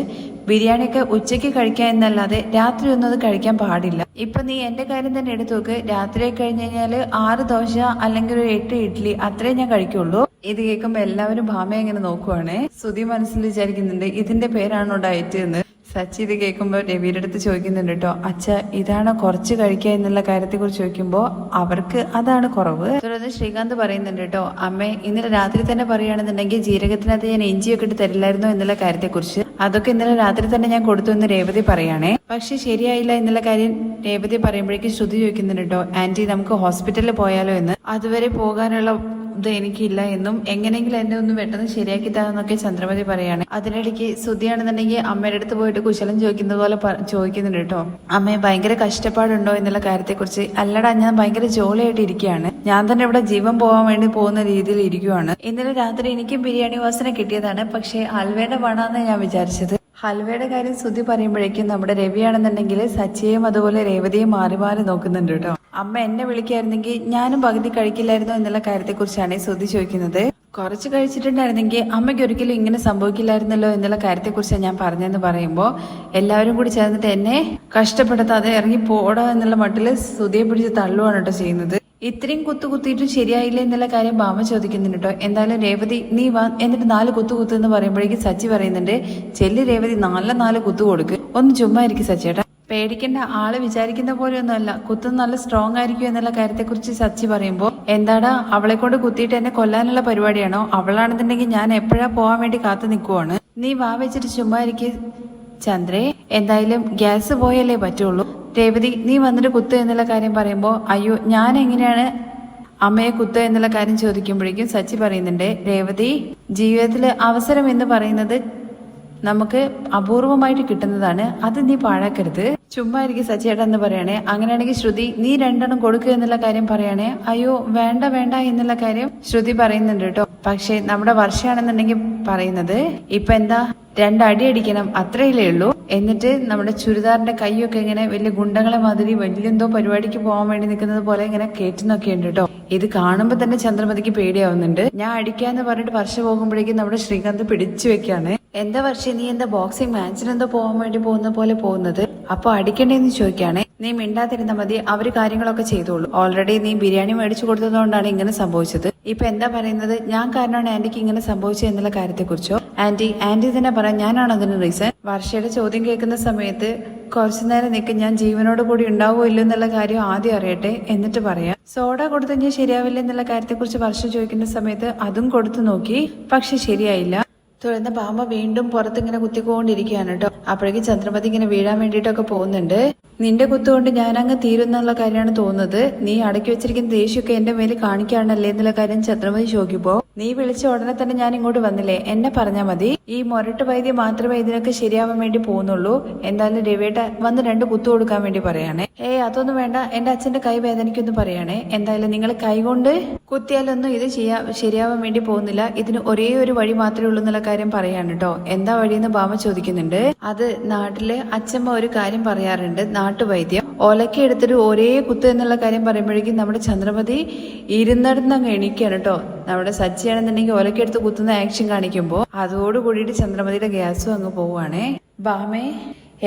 ബിരിയാണിയൊക്കെ ഉച്ചയ്ക്ക് കഴിക്കാൻ എന്നല്ലാതെ രാത്രി ഒന്നും അത് കഴിക്കാൻ പാടില്ല. ഇപ്പൊ നീ എന്റെ കാര്യം തന്നെ എടുത്തു നോക്ക്. രാത്രി കഴിഞ്ഞ് കഴിഞ്ഞാൽ ആറ് ദോശ അല്ലെങ്കിൽ ഒരു എട്ട് ഇഡ്ഡലി അത്രേ ഞാൻ കഴിക്കുള്ളൂ. ഇത് കേൾക്കുമ്പോ എല്ലാവരും ഭാമയെ ഇങ്ങനെ നോക്കുവാണേ. സുധി മനസ്സിൽ വിചാരിക്കുന്നുണ്ട് ഇതിന്റെ പേരാണോ ഡയറ്റ് എന്ന്. സച്ചി ഇത് കേൾക്കുമ്പോൾ രവിയുടെ അടുത്ത് ചോദിക്കുന്നുണ്ട് കേട്ടോ അച്ഛ ഇതാണ് കുറച്ച് കഴിക്കുക എന്നുള്ള കാര്യത്തെ കുറിച്ച് ചോദിക്കുമ്പോൾ അവർക്ക് അതാണ് കുറവ്. തുടർന്ന് ശ്രീകാന്ത് പറയുന്നുണ്ട് കേട്ടോ അമ്മേ ഇന്നലെ രാത്രി തന്നെ പറയുകയാണെന്നുണ്ടെങ്കിൽ ജീരകത്തിനകത്ത് ഞാൻ ഇഞ്ചിയൊക്കെ ഇട്ട് തരില്ലായിരുന്നു എന്നുള്ള കാര്യത്തെക്കുറിച്ച്? അതൊക്കെ ഇന്നലെ രാത്രി തന്നെ ഞാൻ കൊടുത്തു എന്ന് രേവതി പറയാണേ പക്ഷെ ശരിയായില്ല എന്നുള്ള കാര്യം രേവതി പറയുമ്പോഴേക്കും ശ്രുതി ചോദിക്കുന്നുണ്ട് കേട്ടോ ആന്റി നമുക്ക് ഹോസ്പിറ്റലിൽ പോയാലോ എന്ന്. അതുവരെ പോകാനുള്ള ഇത് എനിക്കില്ല എന്നും എങ്ങനെയെങ്കിലും എന്നെ ഒന്ന് പെട്ടെന്ന് ശരിയാക്കി തരാന്നൊക്കെ ചന്ദ്രമതി പറയാണ്. അതിനിടയ്ക്ക് സുധിയാണെന്നുണ്ടെങ്കിൽ അമ്മയുടെ അടുത്ത് പോയിട്ട് കുശലം ചോദിക്കുന്നത് പോലെ ചോദിക്കുന്നുണ്ട് കേട്ടോ. അമ്മയെ ഭയങ്കര കഷ്ടപ്പാടുണ്ടോ എന്നുള്ള കാര്യത്തെക്കുറിച്ച്. അല്ലടാ ഞാൻ ഭയങ്കര ജോലിയായിട്ട് ഇരിക്കുകയാണ്. ഞാൻ തന്നെ ഇവിടെ ജീവൻ പോകാൻ വേണ്ടി പോകുന്ന രീതിയിൽ ഇരിക്കുവാണ്. ഇന്നലെ രാത്രി എനിക്കും ബിരിയാണി വാസന കിട്ടിയതാണ്. പക്ഷേ ഹൽവയുടെ പണാന്ന് ഞാൻ വിചാരിച്ചത്. ഹൽവയുടെ കാര്യം ശ്രുതി പറയുമ്പോഴേക്കും നമ്മുടെ രവിയാണെന്നുണ്ടെങ്കിൽ സച്ചിയെയും അതുപോലെ രേവതിയും മാറി മാറി നോക്കുന്നുണ്ട് കേട്ടോ. അമ്മ എന്നെ വിളിക്കായിരുന്നെങ്കിൽ ഞാനും പകുതി കഴിക്കില്ലായിരുന്നു എന്നുള്ള കാര്യത്തെക്കുറിച്ചാണ് ശ്രുതി ചോദിക്കുന്നത്. കുറച്ച് കഴിച്ചിട്ടുണ്ടായിരുന്നെങ്കിൽ അമ്മയ്ക്ക് ഒരിക്കലും ഇങ്ങനെ സംഭവിക്കില്ലായിരുന്നല്ലോ എന്നുള്ള കാര്യത്തെക്കുറിച്ചാണ് ഞാൻ പറഞ്ഞതെന്ന് പറയുമ്പോൾ എല്ലാവരും കൂടി ചേർന്നിട്ട് എന്നെ കഷ്ടപ്പെടുത്താതെ ഇറങ്ങി പോടോ എന്നുള്ള മട്ടിൽ സുതിയെ പിടിച്ച് തള്ളുവാണ് കേട്ടോ ചെയ്യുന്നത്. ഇത്രയും കുത്തു കുത്തിയിട്ടും ശരിയായില്ല എന്നുള്ള കാര്യം ബാമ ചോദിക്കുന്നുണ്ട് കേട്ടോ. എന്തായാലും രേവതി നീ വാ എന്നിട്ട് നാല് കുത്തു കുത്തു എന്ന് പറയുമ്പോഴേക്കും സച്ചി പറയുന്നുണ്ട് ചെല്ലി രേവതി നാല് നാല് കുത്തു കൊടുക്ക്. ഒന്ന് ചുമ്മാ ഇരിക്കും സച്ചിയേട്ടാ പേടിക്കേണ്ട ആൾ വിചാരിക്കുന്ന പോലെയൊന്നുമല്ല. കുത്തും നല്ല സ്ട്രോങ് ആയിരിക്കും എന്നുള്ള കാര്യത്തെക്കുറിച്ച് സച്ചി പറയുമ്പോൾ എന്താടാ അവളെ കൊണ്ട് കുത്തിയിട്ട് എന്നെ കൊല്ലാനുള്ള പരിപാടിയാണോ? അവളാണെന്നുണ്ടെങ്കിൽ ഞാൻ എപ്പോഴാ പോവാൻ വേണ്ടി കാത്തു നിൽക്കുവാണ്. നീ വാ വെച്ചിട്ട് ചുമ്മാ ഇരിക്കും. ചന്ദ്രേ എന്തായാലും ഗ്യാസ് പോയല്ലേ പറ്റുള്ളൂ. രേവതി നീ വന്നിട്ട് കുത്തു എന്നുള്ള കാര്യം പറയുമ്പോൾ അയ്യോ ഞാൻ എങ്ങനെയാണ് അമ്മയെ കുത്തു എന്നുള്ള കാര്യം ചോദിക്കുമ്പോഴേക്കും സച്ചി പറയുന്നുണ്ട് രേവതി ജീവിതത്തിൽ അവസരം എന്ന് പറയുന്നത് നമുക്ക് അപൂർവമായിട്ട് കിട്ടുന്നതാണ്. അത് നീ പാഴാക്കരുത്. ചുമ്മാ ഇരിക്കും സച്ചേട്ടാ എന്ന് പറയണേ. അങ്ങനെയാണെങ്കിൽ ശ്രുതി നീ രണ്ടെണ്ണം കൊടുക്കുക എന്നുള്ള കാര്യം പറയണേ. അയ്യോ വേണ്ട വേണ്ട എന്നുള്ള കാര്യം ശ്രുതി പറയുന്നുണ്ട് കേട്ടോ. പക്ഷെ നമ്മുടെ വർഷമാണെന്നുണ്ടെങ്കിൽ പറയുന്നത് ഇപ്പൊ എന്താ രണ്ടടി അടിക്കണം അത്രയല്ലേ ഉള്ളൂ. എന്നിട്ട് നമ്മുടെ ചുരിദാറിന്റെ കൈയൊക്കെ ഇങ്ങനെ വലിയ ഗുണ്ടകളെ മാതിരി വലിയെന്തോ പരിപാടിക്ക് പോകാൻ വേണ്ടി നിൽക്കുന്നത് പോലെ ഇങ്ങനെ കേട്ടുന്നൊക്കെ ഉണ്ട് കേട്ടോ. ഇത് കാണുമ്പോ തന്നെ ചന്ദ്രമതിക്ക് പേടിയാവുന്നുണ്ട്. ഞാൻ അടിക്കാന്ന് പറഞ്ഞിട്ട് വർഷം പോകുമ്പോഴേക്കും നമ്മുടെ ശ്രീകാന്ത് പിടിച്ചു വെക്കാണ് എന്താ വർഷം നീ എന്താ ബോക്സിംഗ് മാച്ചിനെന്തോ പോകാൻ വേണ്ടി പോകുന്ന പോലെ പോകുന്നത്? അപ്പൊ അടിക്കണ്ടേന്ന് ചോദിക്കാണേ നീ മിണ്ടാതിരുന്ന മതി അവർ കാര്യങ്ങളൊക്കെ ചെയ്തോളൂ. ഓൾറെഡി നീ ബിരിയാണി മേടിച്ചു കൊടുത്തതുകൊണ്ടാണ് ഇങ്ങനെ സംഭവിച്ചത്. ഇപ്പൊ എന്താ പറയുന്നത്? ഞാൻ കാരണമാണ് ആന്റിക്ക് ഇങ്ങനെ സംഭവിച്ചത് എന്നുള്ള കാര്യത്തെക്കുറിച്ചോ? ആന്റി ആന്റി തന്നെ പറയാം ഞാനാണ് അതിന് റീസൺ വർഷയുടെ ചോദ്യം കേൾക്കുന്ന സമയത്ത് കുറച്ചു നേരം നിൽക്കും ഞാൻ ജീവനോട് കൂടി ഉണ്ടാവോ ഇല്ലോ എന്നുള്ള കാര്യം ആദ്യം അറിയട്ടെ എന്നിട്ട് പറയാം. സോഡ കൊടുത്തു കഴിഞ്ഞാൽ ശരിയാവില്ല എന്നുള്ള കാര്യത്തെക്കുറിച്ച് വർഷം ചോദിക്കുന്ന സമയത്ത് അതും കൊടുത്തു നോക്കി. പക്ഷെ ശരിയായില്ല. തുടർന്ന് പാമ്പ വീണ്ടും പുറത്തിങ്ങനെ കുത്തിക്കൊണ്ടിരിക്കുകയാണ് കേട്ടോ. അപ്പോഴേക്കും ചന്ദ്രമതി ഇങ്ങനെ വീഴാൻ വേണ്ടിയിട്ടൊക്കെ പോകുന്നുണ്ട്. നിന്റെ കുത്തുകൊണ്ട് ഞാനങ്ങ് തീരുന്നുള്ള കാര്യമാണ് തോന്നുന്നത്. നീ അടക്കി വെച്ചിരിക്കുന്ന ദേഷ്യമൊക്കെ എന്റെ മേലെ കാണിക്കാണല്ലേ എന്നുള്ള കാര്യം ചന്ദ്രമതി ചോദിക്കുമ്പോ നീ വിളിച്ച ഉടനെ തന്നെ ഞാൻ ഇങ്ങോട്ട് വന്നില്ലേ? എന്നെ പറഞ്ഞാ മതി. ഈ മൊരട്ട് വൈദ്യം മാത്രമേ ഇതിനൊക്കെ ശരിയാവാൻ വേണ്ടി പോകുന്നുള്ളൂ. എന്തായാലും രവിയേട്ട വന്ന് രണ്ട് കുത്തു കൊടുക്കാൻ വേണ്ടി പറയണേ. ഏയ് അതൊന്നും വേണ്ട. എന്റെ അച്ഛന്റെ കൈ വേദനയ്ക്കൊന്നും പറയണേ. എന്തായാലും നിങ്ങൾ കൈകൊണ്ട് കുത്തിയാലൊന്നും ഇത് ചെയ്യാ ശരിയാവാൻ വേണ്ടി പോകുന്നില്ല. ഇതിന് ഒരേ ഒരു വഴി മാത്രമേ ഉള്ളൂ എന്നുള്ള കാര്യം പറയാണ് കേട്ടോ എന്താ എന്ന് ബാമ ചോദിക്കുന്നുണ്ട്. അത് നാട്ടിലെ അച്ഛമ്മ ഒരു കാര്യം പറയാറുണ്ട്. നാട്ടുവൈദ്യം. ഒലക്ക എടുത്തിട്ട് ഒരേ കുത്ത് എന്നുള്ള കാര്യം പറയുമ്പോഴേക്കും നമ്മുടെ ചന്ദ്രമതി ഇരുന്നിടുന്ന എണീക്കാണ് കേട്ടോ നമ്മുടെ സച്ചിയാണെന്നുണ്ടെങ്കിൽ ഒലക്ക എടുത്ത് കുത്തുന്ന ആക്ഷൻ കാണിക്കുമ്പോൾ അതോട് കൂടിയിട്ട് ചന്ദ്രമതിയുടെ ഗ്യാസും അങ്ങ് പോവുകയാണേ ബാമേ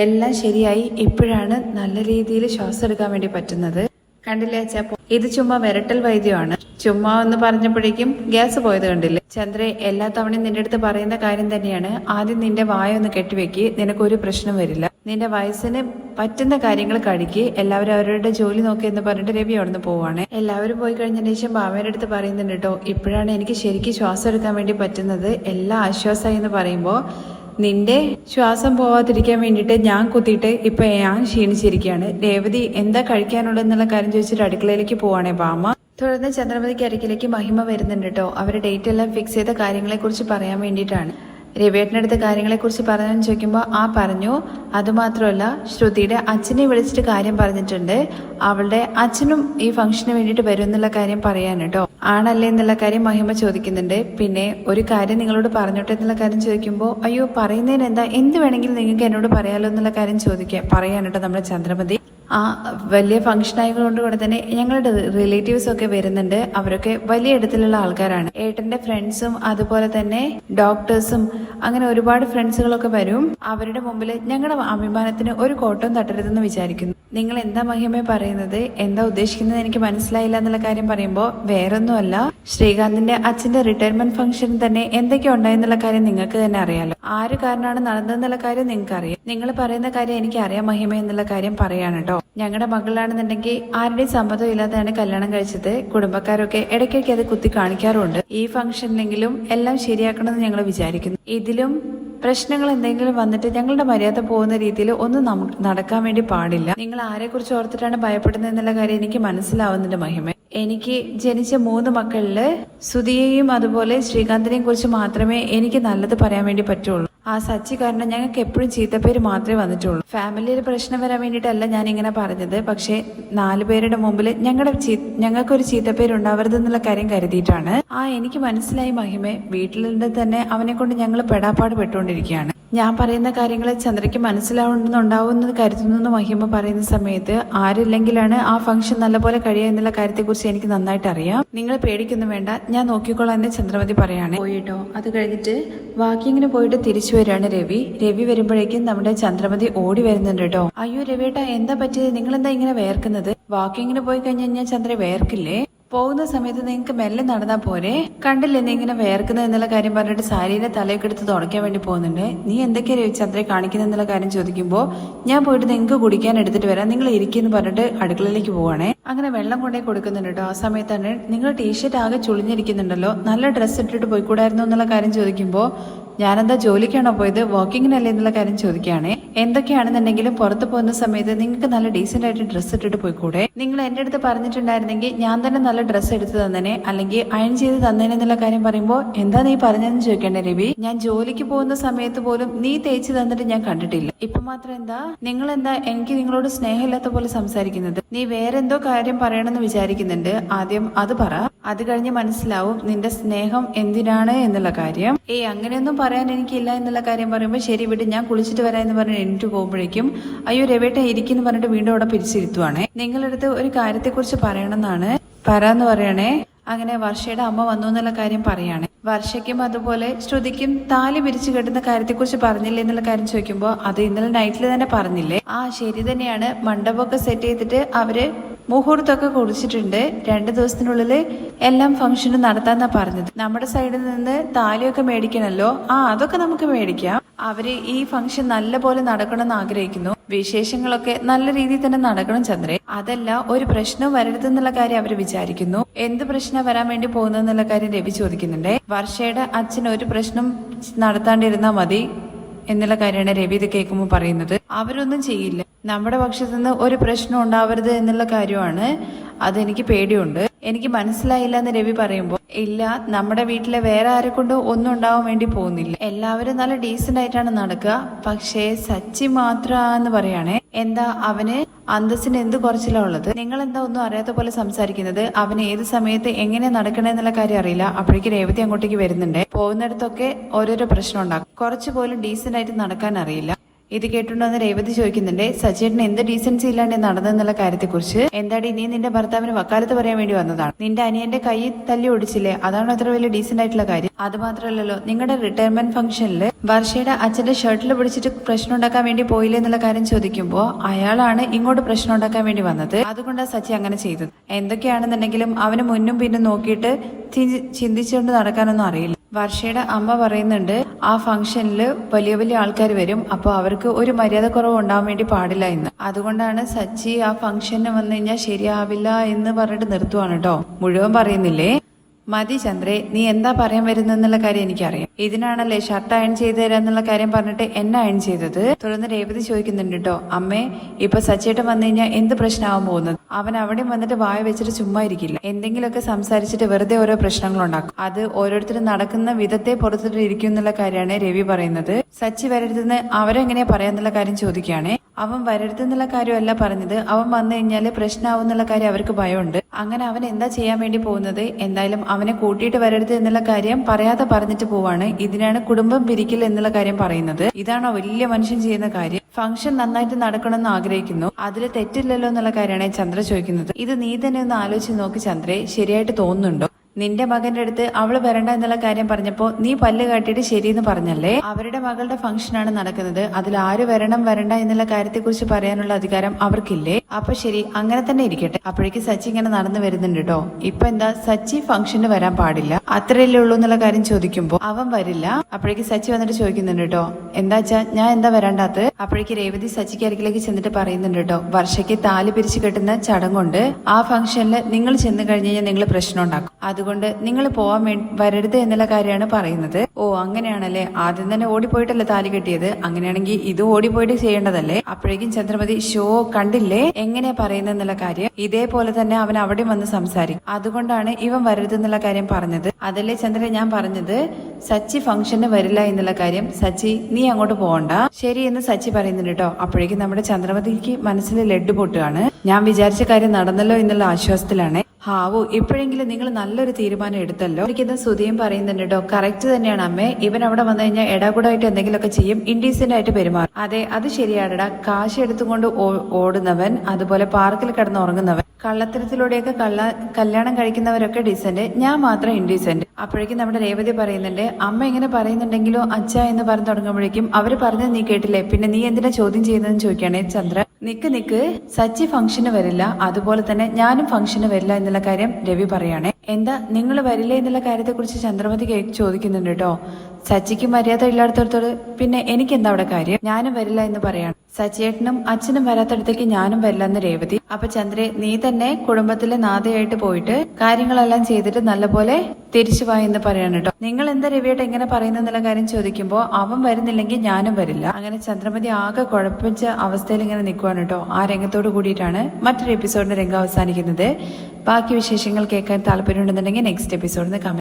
എല്ലാം ശരിയായി. ഇപ്പോഴാണ് നല്ല രീതിയിൽ ശ്വാസം എടുക്കാൻ വേണ്ടി പറ്റുന്നത്. കണ്ടില്ലേ അച്ഛാ? ഇത് ചുമ്മാ വിരട്ടൽ വൈദ്യമാണ്. ചുമ്മാ എന്ന് പറഞ്ഞപ്പോഴേക്കും ഗ്യാസ് പോയത് കണ്ടില്ലേ? ചന്ദ്രേ എല്ലാ തവണയും നിന്റെ അടുത്ത് പറയുന്ന കാര്യം തന്നെയാണ്. ആദ്യം നിന്റെ വായ ഒന്ന് കെട്ടിവെക്ക് നിനക്കൊരു പ്രശ്നം വരില്ല. നിന്റെ വയസ്സിന് പറ്റുന്ന കാര്യങ്ങൾ കഴിക്ക് എല്ലാവരും അവരുടെ ജോലി നോക്കി എന്ന് പറഞ്ഞിട്ട് രവി അവിടുന്ന് പോവാണ്. എല്ലാവരും പോയി കഴിഞ്ഞതിന് ശേഷം ബാമയുടെ അടുത്ത് പറയുന്നുണ്ട് കേട്ടോ ഇപ്പോഴാണ് എനിക്ക് ശരിക്കും ശ്വാസം എടുക്കാൻ വേണ്ടി പറ്റുന്നത്. എല്ലാ ആശ്വാസമായി എന്ന് പറയുമ്പോൾ നിന്റെ ശ്വാസം പോവാതിരിക്കാൻ വേണ്ടിയിട്ട് ഞാൻ കുത്തിയിട്ട് ഇപ്പൊ ഞാൻ ക്ഷീണിച്ചിരിക്കുകയാണ്. രേവതി എന്താ കഴിക്കാനുള്ളതെന്നുള്ള കാര്യം ചോദിച്ചിട്ട് അടുക്കളയിലേക്ക് പോവാണേ ബാമ തുടർന്ന് ചന്ദ്രമതിക്ക് അരക്കിലേക്ക് മഹിമ വരുന്നുണ്ട് കേട്ടോ. അവരുടെ ഡേറ്റ് എല്ലാം ഫിക്സ് ചെയ്ത കാര്യങ്ങളെ കുറിച്ച് പറയാൻ വേണ്ടിയിട്ടാണ്. രവിയേട്ടനടുത്ത് കാര്യങ്ങളെക്കുറിച്ച് പറഞ്ഞു ചോദിക്കുമ്പോൾ ആ പറഞ്ഞു. അതുമാത്രമല്ല ശ്രുതിയുടെ അച്ഛനെ വിളിച്ചിട്ട് കാര്യം പറഞ്ഞിട്ടുണ്ട്. അവളുടെ അച്ഛനും ഈ ഫംഗ്ഷന് വേണ്ടിയിട്ട് വരും എന്നുള്ള കാര്യം പറയാൻ കേട്ടോ ആണല്ലേ എന്നുള്ള കാര്യം മഹിമ ചോദിക്കുന്നുണ്ട്. പിന്നെ ഒരു കാര്യം നിങ്ങളോട് പറഞ്ഞോട്ടെ എന്നുള്ള കാര്യം ചോദിക്കുമ്പോൾ അയ്യോ പറയുന്നതിന് എന്താ എന്ത് വേണമെങ്കിലും നിങ്ങൾക്ക് എന്നോട് പറയാലോ എന്നുള്ള കാര്യം ചോദിക്കാം പറയാൻ കേട്ടോ നമ്മുടെ ചന്ദ്രമതി. ആ വലിയ ഫംഗ്ഷൻ ആയതുകൊണ്ട് കൂടെ തന്നെ ഞങ്ങളുടെ റിലേറ്റീവ്സ് ഒക്കെ വരുന്നുണ്ട്. അവരൊക്കെ വലിയ ഇടത്തിലുള്ള ആൾക്കാരാണ്. ഏട്ടന്റെ ഫ്രണ്ട്സും അതുപോലെ തന്നെ ഡോക്ടേഴ്സും അങ്ങനെ ഒരുപാട് ഫ്രണ്ട്സുകളൊക്കെ വരും. അവരുടെ മുമ്പിൽ ഞങ്ങളുടെ അഭിമാനത്തിന് ഒരു കോട്ടവും തട്ടരുതെന്ന് വിചാരിക്കുന്നു. നിങ്ങൾ എന്താ മഹിമ പറയുന്നത്? എന്താ ഉദ്ദേശിക്കുന്നത്? എനിക്ക് മനസ്സിലായില്ല എന്നുള്ള കാര്യം പറയുമ്പോൾ വേറൊന്നുമല്ല. ശ്രീകാന്തിന്റെ അച്ഛന്റെ റിട്ടയർമെന്റ് ഫംഗ്ഷൻ തന്നെ എന്തൊക്കെ ഉണ്ടായെന്നുള്ള കാര്യം നിങ്ങൾക്ക് തന്നെ അറിയാലോ. ആര് കാരണമാണ് നടന്നതെന്നുള്ള കാര്യം നിങ്ങൾക്ക് അറിയാം നിങ്ങൾ പറയുന്ന കാര്യം എനിക്ക് അറിയാം മഹിമ എന്നുള്ള കാര്യം പറയാണ് കേട്ടോ. ഞങ്ങളുടെ മകളാണെന്നുണ്ടെങ്കിൽ ആരുടെയും സമ്മതം ഇല്ലാതെയാണ് കല്യാണം കഴിച്ചത്. കുടുംബക്കാരൊക്കെ ഇടയ്ക്കിടയ്ക്ക് അത് കുത്തി കാണിക്കാറുണ്ട്. ഈ ഫംഗ്ഷനിലെങ്കിലും എല്ലാം ശരിയാക്കണമെന്ന് ഞങ്ങൾ വിചാരിക്കുന്നു. ഇതിലും പ്രശ്നങ്ങൾ എന്തെങ്കിലും വന്നിട്ട് ഞങ്ങളുടെ മര്യാദ പോകുന്ന രീതിയിൽ ഒന്നും നടക്കാൻ വേണ്ടി പാടില്ല. നിങ്ങൾ ആരെക്കുറിച്ച് ഓർത്തിട്ടാണ് ഭയപ്പെടുന്നത് എന്നുള്ള കാര്യം എനിക്ക് മനസ്സിലാവുന്നുണ്ട് മഹിമ. എനിക്ക് ജനിച്ച മൂന്ന് മക്കളിൽ സുധിയെയും അതുപോലെ ശ്രീകാന്തിനെയും കുറിച്ച് മാത്രമേ എനിക്ക് നല്ലത് പറയാൻ വേണ്ടി പറ്റുള്ളൂ. ആ സച്ചി കാരണം ഞങ്ങൾക്ക് എപ്പോഴും ചീത്തപ്പേര് മാത്രമേ വന്നിട്ടുള്ളൂ. ഫാമിലിയിൽ പ്രശ്നം വരാൻ വേണ്ടിയിട്ടല്ല ഞാൻ ഇങ്ങനെ പറഞ്ഞത്. പക്ഷേ നാലു പേരുടെ മുമ്പിൽ ഞങ്ങളുടെ ഞങ്ങൾക്കൊരു ചീത്തപ്പേര് ഉണ്ടാവരുതെന്നുള്ള കാര്യം കരുതിയിട്ടാണ്. ആ എനിക്ക് മനസ്സിലായി മഹിമെ. വീട്ടിലുണ്ട് തന്നെ അവനെ കൊണ്ട് ഞങ്ങൾ പെടാപ്പാട് പെട്ടുകൊണ്ടിരിക്കുകയാണ് ഞാൻ പറയുന്ന കാര്യങ്ങൾ ചന്ദ്രയ്ക്ക് മനസ്സിലാവുന്നുണ്ടാവുമെന്ന് കരുതുന്നു മഹിമ പറയുന്ന സമയത്ത് ആരില്ലെങ്കിലാണ് ആ ഫംഗ്ഷൻ നല്ലപോലെ കഴിയുക എന്നുള്ള കാര്യത്തെക്കുറിച്ച് എനിക്ക് നന്നായിട്ട് അറിയാം. നിങ്ങൾ പേടിക്കൊന്നും വേണ്ട. ഞാൻ നോക്കിക്കോളാം എന്ന് ചന്ദ്രമതി പറയാണ്. പോയിട്ടോ അത് കഴിഞ്ഞിട്ട് വാക്കിങ്ങിന് പോയിട്ട് തിരിച്ചു വരികയാണ് രവി. രവി വരുമ്പോഴേക്കും നമ്മുടെ ചന്ദ്രമതി ഓടി വരുന്നുണ്ട് കേട്ടോ. അയ്യോ രവിയേട്ടാ എന്താ പറ്റിയത്? നിങ്ങൾ എന്താ ഇങ്ങനെ വേർക്കുന്നത്? വാക്കിങ്ങിന് പോയി കഴിഞ്ഞു കഴിഞ്ഞാൽ ചന്ദ്ര വേർക്കില്ലേ? പോകുന്ന സമയത്ത് നിങ്ങൾക്ക് മെല്ലെ നടന്നാ പോരെ? കണ്ടില്ലേ നീ ഇങ്ങനെ വേർക്കുന്നത് എന്നുള്ള കാര്യം പറഞ്ഞിട്ട് സാരീനെ തലയൊക്കെ എടുത്ത് തുടയ്ക്കാൻ വേണ്ടി പോകുന്നുണ്ട്. നീ എന്തൊക്കെയാ ചന്ദ്ര കാണിക്കുന്നത് എന്നുള്ള കാര്യം ചോദിക്കുമ്പോൾ ഞാൻ പോയിട്ട് നിങ്ങൾക്ക് കുടിക്കാൻ എടുത്തിട്ട് വരാം. നിങ്ങൾ ഇരിക്കുന്നു പറഞ്ഞിട്ട് അടുക്കളയിലേക്ക് പോവാണേ. അങ്ങനെ വെള്ളം കൊണ്ടേ കൊടുക്കുന്നുണ്ട് ആ സമയത്താണ് നിങ്ങൾ ടീഷർട്ട് ആകെ ചുളിഞ്ഞിരിക്കുന്നുണ്ടല്ലോ. നല്ല ഡ്രസ്സ് ഇട്ടിട്ട് പോയിക്കൂടായിരുന്നു എന്നുള്ള കാര്യം ചോദിക്കുമ്പോൾ ഞാനെന്താ ജോലിക്കാണോ പോയത്? വാക്കിങ്ങിനല്ലേ എന്നുള്ള കാര്യം ചോദിക്കുകയാണേ. എന്തൊക്കെയാണെന്നുണ്ടെങ്കിലും പുറത്ത് പോകുന്ന സമയത്ത് നിങ്ങൾക്ക് നല്ല ഡീസെന്റ് ആയിട്ട് ഡ്രസ്സ് ഇട്ടിട്ട് പോയിക്കൂടെ? നിങ്ങൾ എന്റെ അടുത്ത് പറഞ്ഞിട്ടുണ്ടായിരുന്നെങ്കിൽ ഞാൻ തന്നെ നല്ല ഡ്രസ്സ് എടുത്ത് തന്നേനെ അല്ലെങ്കിൽ അയൺ ചെയ്ത് തന്നേനെ എന്നുള്ള കാര്യം പറയുമ്പോൾ എന്താ നീ പറഞ്ഞതെന്ന് ചോദിക്കണ്ടേ രവി? ഞാൻ ജോലിക്ക് പോകുന്ന സമയത്ത് പോലും നീ തേച്ച് തന്നിട്ട് ഞാൻ കണ്ടിട്ടില്ല. ഇപ്പൊ മാത്രം എന്താ? നിങ്ങൾ എന്താ എനിക്ക് നിങ്ങളോട് സ്നേഹമില്ലാത്ത പോലെ സംസാരിക്കുന്നത്? നീ വേറെന്തോ കാര്യം പറയണമെന്ന് വിചാരിക്കുന്നുണ്ട്. ആദ്യം അത് പറ. അത് കഴിഞ്ഞ് മനസ്സിലാവും നിന്റെ സ്നേഹം എന്തിനാണ് എന്നുള്ള കാര്യം. ഏയ് അങ്ങനെയൊന്നും പറയാൻ എനിക്കില്ല എന്നുള്ള കാര്യം പറയുമ്പോൾ ശരി വിട്ട് ഞാൻ കുളിച്ചിട്ട് വരാം എന്ന് പറഞ്ഞ് എണീറ്റ് പോകുമ്പോഴേക്കും അയ്യോ രവേട്ട ഇരിക്കുന്നു പറഞ്ഞിട്ട് വീണ്ടും അവിടെ പിരിച്ചിരുത്തുവാണേ. നിങ്ങളടുത്ത് ഒരു കാര്യത്തെക്കുറിച്ച് പറയണമെന്നാണ്. പറയാന്ന് പറയണേ അങ്ങനെ വർഷയുടെ അമ്മ വന്നു എന്നുള്ള കാര്യം പറയാണ്. വർഷയ്ക്കും അതുപോലെ ശ്രുതിക്കും താലി പിരിച്ചു കെട്ടുന്ന കാര്യത്തെക്കുറിച്ച് പറഞ്ഞില്ലേ എന്നുള്ള കാര്യം ചോദിക്കുമ്പോൾ അത് ഇന്നലെ നൈറ്റിൽ തന്നെ പറഞ്ഞില്ലേ. ആ ശരി തന്നെയാണ്. മണ്ഡപമൊക്കെ സെറ്റ് ചെയ്തിട്ട് അവർ മുഹൂർത്തമൊക്കെ കുറിച്ചിട്ടുണ്ട്. രണ്ട് ദിവസത്തിനുള്ളിൽ എല്ലാം ഫംഗ്ഷനും നടത്താന്നാ പറഞ്ഞത്. നമ്മുടെ സൈഡിൽ നിന്ന് താലിയൊക്കെ മേടിക്കണല്ലോ? ആ അതൊക്കെ നമുക്ക് മേടിക്കാം. അവർ ഈ ഫംഗ്ഷൻ നല്ല പോലെ നടക്കണമെന്ന് ആഗ്രഹിക്കുന്നു. വിശേഷങ്ങളൊക്കെ നല്ല രീതിയിൽ തന്നെ നടക്കണം ചന്ദ്രേ. അതല്ല ഒരു പ്രശ്നവും വരരുതെന്നുള്ള കാര്യം അവർ വിചാരിക്കുന്നു. എന്ത് പ്രശ്നം വരാൻ വേണ്ടി പോകുന്നതെന്നുള്ള കാര്യം രവി ചോദിക്കുന്നുണ്ട്. വർഷയുടെ അച്ഛൻ ഒരു പ്രശ്നം നടത്താണ്ടിരുന്നാ മതി. എന്നുള്ള കാര്യമാണ് രവി ഇത് കേൾക്കുമ്പോൾ പറയുന്നത്. അവരൊന്നും ചെയ്യില്ല. നമ്മുടെ പക്ഷത്തു നിന്ന് ഒരു പ്രശ്നം ഉണ്ടാവരുത് എന്നുള്ള കാര്യമാണ്. അതെനിക്ക് പേടിയുണ്ട്. എനിക്ക് മനസ്സിലായില്ല എന്ന് രവി പറയുമ്പോൾ ഇല്ല നമ്മുടെ വീട്ടിലെ വേറെ ആരെ കൊണ്ട് ഒന്നും ഉണ്ടാവാൻ വേണ്ടി പോകുന്നില്ല. എല്ലാവരും നല്ല ഡീസെന്റ് ആയിട്ടാണ് നടക്കുക. പക്ഷേ സച്ചി മാത്രാന്ന് പറയാണേ എന്താ അവന് അന്തസ്സിന് എന്ത് കുറച്ചിലാ ഉള്ളത്? നിങ്ങൾ എന്താ ഒന്നും അറിയാത്ത പോലെ സംസാരിക്കുന്നത്? അവന് ഏത് സമയത്ത് എങ്ങനെ നടക്കണെന്നുള്ള കാര്യം അറിയില്ല. അപ്പോഴേക്ക് രേവതി അങ്ങോട്ടേക്ക് വരുന്നുണ്ട്. പോകുന്നിടത്തൊക്കെ ഓരോരോ പ്രശ്നം ഉണ്ടാക്കും. കുറച്ച് പോലും ഡീസന്റ് ആയിട്ട് നടക്കാൻ അറിയില്ല. ഇത് കേട്ടുണ്ടെന്ന് രേവതി ചോദിക്കുന്നുണ്ട് സച്ചേട്ടന് എന്ത് ഡീസൻസി ഇല്ലാണ്ട് നടന്നെന്നുള്ള കാര്യത്തെക്കുറിച്ച്? എന്താടി നീ നിന്റെ ഭർത്താവിന് വക്കാലത്ത് പറയാൻ വേണ്ടി വന്നതാണ്? നിന്റെ അനിയന്റെ കൈ തല്ലി ഒടിച്ചില്ലേ അതാണോ അത്ര വലിയ ഡീസന്റ് ആയിട്ടുള്ള കാര്യം. അത് മാത്രമല്ലല്ലോ നിങ്ങളുടെ റിട്ടയർമെന്റ് ഫംഗ്ഷനിൽ വർഷയുടെ അച്ഛന്റെ ഷർട്ടിൽ പിടിച്ചിട്ട് പ്രശ്നം ഉണ്ടാക്കാൻ വേണ്ടി പോയില്ലേ എന്നുള്ള കാര്യം ചോദിക്കുമ്പോൾ അയാളാണ് ഇങ്ങോട്ട് പ്രശ്നം ഉണ്ടാക്കാൻ വേണ്ടി വന്നത്. അതുകൊണ്ടാണ് സച്ചി അങ്ങനെ ചെയ്തത്. എന്തൊക്കെയാണെന്നുണ്ടെങ്കിലും അവന് മുന്നും പിന്നും നോക്കിയിട്ട് ചിന്തിച്ചുകൊണ്ട് നടക്കാനൊന്നും അറിയില്ല. വർഷയുടെ അമ്മ പറയുന്നുണ്ട് ആ ഫംഗ്ഷനിൽ വലിയ വലിയ ആൾക്കാർ വരും അപ്പോൾ അവർക്ക് ഒരു മര്യാദ കുറവ് ഉണ്ടാവാൻ വേണ്ടി പാടില്ല എന്ന്. അതുകൊണ്ടാണ് സച്ചി ആ ഫംഗ്ഷന് വന്നു കഴിഞ്ഞാൽ ശരിയാവില്ല എന്ന് പറഞ്ഞിട്ട് നിർത്തുവാണ് കേട്ടോ മുഴുവൻ പറയുന്നില്ലേ? മതി ചന്ദ്രേ നീ എന്താ പറയാൻ വരുന്നെന്നുള്ള കാര്യം എനിക്കറിയാം. ഇതിനാണല്ലേ ഷർട്ട് അയൺ ചെയ്ത് തരാന്നുള്ള കാര്യം പറഞ്ഞിട്ട് എന്നെ അയൺ ചെയ്തത്? തുടർന്ന് രേവതി ചോദിക്കുന്നുണ്ട് കേട്ടോ അമ്മേ ഇപ്പൊ സച്ചേട്ടൻ വന്നു കഴിഞ്ഞാൽ എന്ത് പ്രശ്നമാവാൻ പോകുന്നത്? അവൻ അവിടെ വന്നിട്ട് വായ വെച്ചിട്ട് ചുമ്മാ ഇരിക്കില്ല. എന്തെങ്കിലുമൊക്കെ സംസാരിച്ചിട്ട് വെറുതെ ഓരോ പ്രശ്നങ്ങൾ ഉണ്ടാക്കും. അത് ഓരോരുത്തരും നടക്കുന്ന വിധത്തെ പുറത്തിട്ട് ഇരിക്കും എന്നുള്ള കാര്യമാണ് രവി പറയുന്നത്. സച്ചി വരരുതെന്ന് അവരെങ്ങനെയാ പറയാന്നുള്ള കാര്യം ചോദിക്കുകയാണേ. അവൻ വരരുതെന്നുള്ള കാര്യമല്ല പറഞ്ഞത്. അവൻ വന്നു കഴിഞ്ഞാൽ പ്രശ്നമാവും എന്നുള്ള കാര്യം അവർക്ക് ഭയമുണ്ട്. അങ്ങനെ അവൻ എന്താ ചെയ്യാൻ വേണ്ടി പോകുന്നത്? എന്തായാലും അവനെ കൂട്ടിയിട്ട് വരരുത് എന്നുള്ള കാര്യം പറയാതെ പറഞ്ഞിട്ട് പോവാണ്. ഇതിനാണ് കുടുംബം പിരിക്കൽ എന്നുള്ള കാര്യം പറയുന്നത്. ഇതാണ് വലിയ മനുഷ്യൻ ചെയ്യുന്ന കാര്യം? ഫംഗ്ഷൻ നന്നായിട്ട് നടക്കണമെന്ന് ആഗ്രഹിക്കുന്നു. അതിൽ തെറ്റില്ലല്ലോ എന്നുള്ള കാര്യമാണ് ചന്ദ്ര ചോദിക്കുന്നത്. ഇത് നീ തന്നെ ഒന്ന് ആലോചിച്ച് നോക്കി ചന്ദ്രേ. ശരിയായിട്ട് തോന്നുന്നുണ്ടോ? നിന്റെ മകന്റെ അടുത്ത് അവൾ വരണ്ട എന്നുള്ള കാര്യം പറഞ്ഞപ്പോ നീ പല്ല് കാട്ടിയിട്ട് ശരിയെന്ന് പറഞ്ഞല്ലേ? അവരുടെ മകളുടെ ഫംഗ്ഷനാണ് നടക്കുന്നത്. അതിൽ ആര് വരണം വരണ്ട എന്നുള്ള കാര്യത്തെക്കുറിച്ച് പറയാനുള്ള അധികാരം അവർക്കില്ലേ? അപ്പൊ ശരി അങ്ങനെ തന്നെ ഇരിക്കട്ടെ. അപ്പോഴേക്ക് സച്ചി ഇങ്ങനെ നടന്നു വരുന്നുണ്ട് കേട്ടോ ഇപ്പൊ എന്താ സച്ചി ഫംഗ്ഷന് വരാൻ പാടില്ല. അത്രയല്ലേ ഉള്ളൂ എന്നുള്ള കാര്യം ചോദിക്കുമ്പോ അവൻ വരില്ല. അപ്പോഴേക്ക് സച്ചി വന്നിട്ട് ചോദിക്കുന്നുണ്ട് കേട്ടോ എന്താ വെച്ചാ ഞാൻ എന്താ വരണ്ടാത്ത്? അപ്പോഴേക്ക് രേവതി സച്ചിക്ക് അരികിലേക്ക് ചെന്നിട്ട് പറയുന്നുണ്ട് കേട്ടോ വർഷയ്ക്ക് താലി പിരിച്ചു കെട്ടുന്ന ചടങ്ങുണ്ട്. ആ ഫംഗ്ഷനിൽ നിങ്ങൾ ചെന്ന് കഴിഞ്ഞ് കഴിഞ്ഞാൽ നിങ്ങൾ പ്രശ്നം ഉണ്ടാക്കും. അതുകൊണ്ട് നിങ്ങൾ പോവാൻ വരരുത് എന്നുള്ള കാര്യമാണ് പറയുന്നത്. ഓ അങ്ങനെയാണല്ലേ? ആദ്യം തന്നെ ഓടിപ്പോയിട്ടല്ലേ താലി കെട്ടിയത്? അങ്ങനെയാണെങ്കിൽ ഇത് ഓടിപ്പോയിട്ട് ചെയ്യേണ്ടതല്ലേ? അപ്പോഴേക്കും ചന്ദ്രമതി ഷോ കണ്ടില്ലേ? എങ്ങനെയാ പറയുന്നത് എന്നുള്ള കാര്യം? ഇതേപോലെ തന്നെ അവൻ അവിടെ വന്ന് സംസാരിക്കും. അതുകൊണ്ടാണ് ഇവൻ വരരുത് എന്നുള്ള കാര്യം പറഞ്ഞത്. അതല്ലേ ചന്ദ്രൻ ഞാൻ പറഞ്ഞത്? സച്ചി ഫംഗ്ഷന് വരില്ല എന്നുള്ള കാര്യം. സച്ചി നീ അങ്ങോട്ട് പോകണ്ട ശരി എന്ന് സച്ചി പറയുന്നുണ്ട് കേട്ടോ. അപ്പോഴേക്കും നമ്മുടെ ചന്ദ്രമതിക്ക് മനസ്സിൽ ലഡ്ഡു പൊട്ടുകയാണ്. ഞാൻ വിചാരിച്ച കാര്യം നടന്നല്ലോ എന്നുള്ള ആശ്വാസത്തിലാണ്. ഹാവു ഇപ്പോഴെങ്കിലും നിങ്ങൾ നല്ലൊരു തീരുമാനം എടുത്തല്ലോ. ഇരിക്കുന്ന സുധിയും പറയുന്നുണ്ട് കേട്ടോ കറക്റ്റ് തന്നെയാണ് അമ്മേ. ഇവൻ അവിടെ വന്നു കഴിഞ്ഞാൽ എടാകൂടായിട്ട് എന്തെങ്കിലുമൊക്കെ ചെയ്യും ഇൻഡീസെന്റ് ആയിട്ട് പെരുമാറും. അതെ അത് ശരിയാടടാ കാശ് എടുത്തുകൊണ്ട് ഓടുന്നവൻ അതുപോലെ പാർക്കിൽ കിടന്ന് ഉറങ്ങുന്നവൻ കള്ളത്തരത്തിലൂടെയൊക്കെ കള്ള കല്യാണം കഴിക്കുന്നവരൊക്കെ ഡീസന്റ് ഞാൻ മാത്രം ഇൻഡീസെന്റ് അപ്പോഴേക്കും നമ്മുടെ രേവതി പറയുന്നുണ്ട് അമ്മ ഇങ്ങനെ പറയുന്നുണ്ടെങ്കിലോ അച്ഛ എന്ന് പറഞ്ഞു തുടങ്ങുമ്പോഴേക്കും അവർ പറഞ്ഞത് നീ കേട്ടില്ലേ? പിന്നെ നീ എന്തിനാ ചോദ്യം ചെയ്യുന്നതെന്ന് ചോദിക്കുകയാണേ ചന്ദ്ര. നിക്ക് നിക്ക് സച്ചി ഫംഗ്ഷന് വരില്ല. അതുപോലെ തന്നെ ഞാനും ഫംഗ്ഷന് വരില്ല എന്നുള്ള കാര്യം രവി പറയാണ്. എന്താ നിങ്ങൾ വരില്ലേ എന്നുള്ള കാര്യത്തെ കുറിച്ച് ചന്ദ്രമതി ചോദിക്കുന്നുണ്ട് കേട്ടോ. സച്ചിക്ക് മര്യാദ ഇല്ലാത്തടത്തോട് പിന്നെ എനിക്ക് എന്താ അവിടെ കാര്യം? ഞാനും വരില്ല എന്ന് പറയാണ്. സച്ചിയേട്ടനും അച്ഛനും വരാത്തടത്തേക്ക് ഞാനും വരില്ലെന്ന് രേവതി. അപ്പൊ ചന്ദ്രേ നീ തന്നെ കുടുംബത്തിലെ നാഥയായിട്ട് പോയിട്ട് കാര്യങ്ങളെല്ലാം ചെയ്തിട്ട് നല്ലപോലെ തിരിച്ചു വാ എന്ന് പറയണം കേട്ടോ നിങ്ങൾ എന്താ രവിയായിട്ട് എങ്ങനെ പറയുന്നെന്നുള്ള കാര്യം ചോദിക്കുമ്പോൾ അവൻ വരുന്നില്ലെങ്കിൽ ഞാനും വരില്ല. അങ്ങനെ ചന്ദ്രമതി ആകെ കുഴപ്പിച്ച അവസ്ഥയിൽ ഇങ്ങനെ നിൽക്കുവാണ് കേട്ടോ ആ രംഗത്തോട് കൂടിയിട്ടാണ് മറ്റൊരു എപ്പിസോഡിന്റെ രംഗം അവസാനിക്കുന്നത്. ബാക്കി വിശേഷങ്ങൾ കേൾക്കാൻ താല്പര്യമുണ്ടെന്നുണ്ടെങ്കിൽ നെക്സ്റ്റ് എപ്പിസോഡിന് കമന്റ്